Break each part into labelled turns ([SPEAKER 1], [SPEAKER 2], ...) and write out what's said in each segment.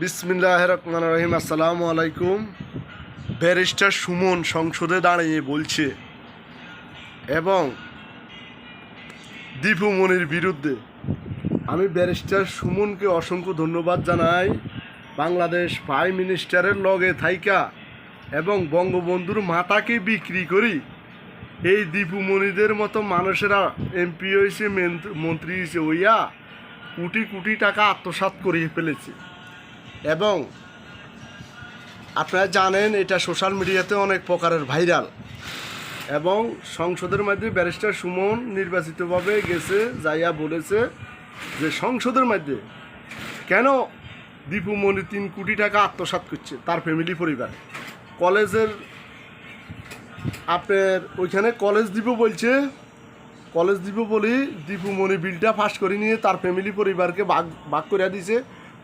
[SPEAKER 1] বিসমিল্লাহ রহমান রহিম আসসালামু আলাইকুম ব্যারিস্টার সুমন সংসদে দাঁড়িয়ে বলছে, এবং দীপু মনির বিরুদ্ধে আমি ব্যারিস্টার সুমনকে অসংখ্য ধন্যবাদ জানাই। বাংলাদেশ প্রাইম মিনিস্টারের লগে থাইকা এবং বঙ্গবন্ধুর মাতাকে বিক্রি করি। এই দীপু মনিদের মতো মানুষেরা এমপি হয়েছে মন্ত্রী হয়েছে ওইয়া কোটি কোটি টাকা আত্মসাৎ করিয়ে ফেলেছে। এবং আপনারা জানেন এটা সোশ্যাল মিডিয়াতে অনেক প্রকারের ভাইরাল। এবং সংসদের মধ্যে ব্যারিস্টার সুমন নির্বাচিতভাবে গেছে, যাইয়া বলেছে যে সংসদের মধ্যে কেন দীপু মনি তিন কোটি টাকা আত্মসাৎ করছে তার ফ্যামিলি পরিবার? কলেজের আপনার ওইখানে কলেজ দিব বলছে, কলেজ দিব বলি দীপু মনি বিলটা পাস করে নিয়ে তার ফ্যামিলি পরিবারকে ভাগ ভাগ করে দিছে।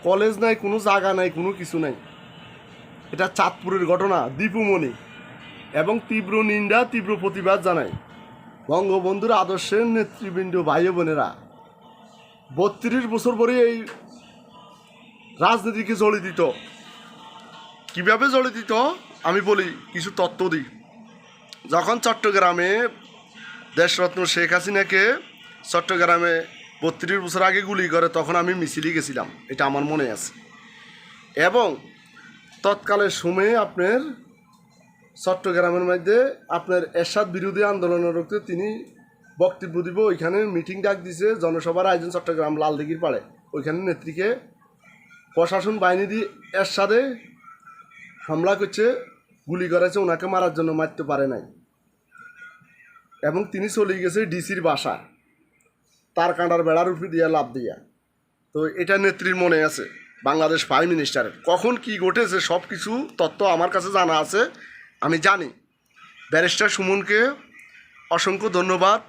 [SPEAKER 1] কলেজ নাই, কোনো জায়গা নাই, কোনো কিছু নাই। এটা চাঁদপুরের ঘটনা, দীপুমণি। এবং তীব্র নিন্দা, তীব্র প্রতিবাদ জানায়। বঙ্গবন্ধুর আদর্শের নেতৃবৃন্দ ভাই বোনেরা, বত্রিশ বছর পরে এই রাজনীতিকে জড়িয়ে দিত। কীভাবে জড়িয়ে দিত? আমি বলি, কিছু তত্ত্ব দিই। যখন চট্টগ্রামে দেশরত্ন শেখ হাসিনাকে চট্টগ্রামে বত্রিশ বছর আগে গুলি করে, তখন আমি মিছিলি গেছিলাম। এটা আমার মনে আছে। এবং তৎকালের সময়ে আপনার চট্টগ্রামের মধ্যে আপনার এরশাদ বিরোধী আন্দোলনের রক্তে তিনি বক্তব্য দিব। ওইখানে মিটিং ডাক দিছে, জনসভার আয়োজন চট্টগ্রাম লালদিঘির পাড়ে। ওইখানে নেত্রীকে প্রশাসন বাহিনী দিয়ে এরশাদে হামলা করছে, গুলি করেছে, ওনাকে মারার জন্য মারতে পারে নাই। এবং তিনি চলে গেছে ডিসির বাসা তার কাঁটার বেড়ার উপর দিয়া লাভ দিয়া। তো এটা নেত্রীর মনে আছে, বাংলাদেশ প্রাইম মিনিস্টারের কখন কি ঘটেছে সব কিছু তথ্য আমার কাছে জানা আছে, আমি জানি। ব্যারিস্টার সুমনকে অসংখ্য ধন্যবাদ।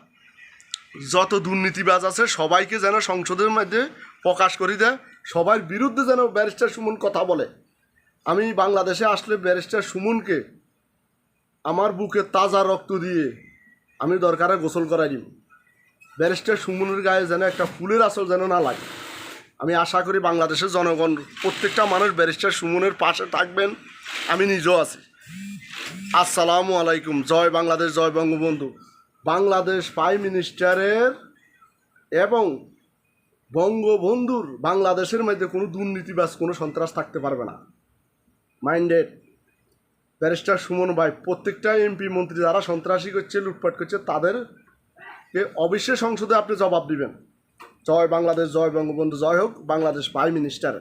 [SPEAKER 1] যত দুর্নীতিবাজ আছে, সবাইকে যেন সংসদের মধ্যে প্রকাশ করে দেয়। সবার বিরুদ্ধে যেন ব্যারিস্টার সুমন কথা বলে। আমি বাংলাদেশে আসলে ব্যারিস্টার সুমনকে আমার বুকে তাজা রক্ত দিয়ে আমি দরকারে গোসল করাই দিব। ব্যারিস্টার সুমনের গায়ে যেন একটা ফুলের আসল যেন না লাগে। আমি আশা করি বাংলাদেশের জনগণ, প্রত্যেকটা মানুষ ব্যারিস্টার সুমনের পাশে থাকবেন। আমি নিজেও আছি। আসসালামু আলাইকুম। জয় বাংলাদেশ, জয় বঙ্গবন্ধু। বাংলাদেশ প্রাইম মিনিস্টারের এবং বঙ্গবন্ধুর বাংলাদেশের মধ্যে কোনো দুর্নীতিবাজ কোনো সন্ত্রাস থাকতে পারবে না। মাইন্ডেড। ব্যারিস্টার সুমন ভাই, প্রত্যেকটা এমপি মন্ত্রী যারা সন্ত্রাসী করছে, লুটপাট করছে তাদেরকে অবশ্যই সংসদে আপনি জবাব দিবেন। জয় বাংলাদেশ, জয় বঙ্গবন্ধু, জয় হোক, বাংলাদেশ প্রাইম মিনিস্টার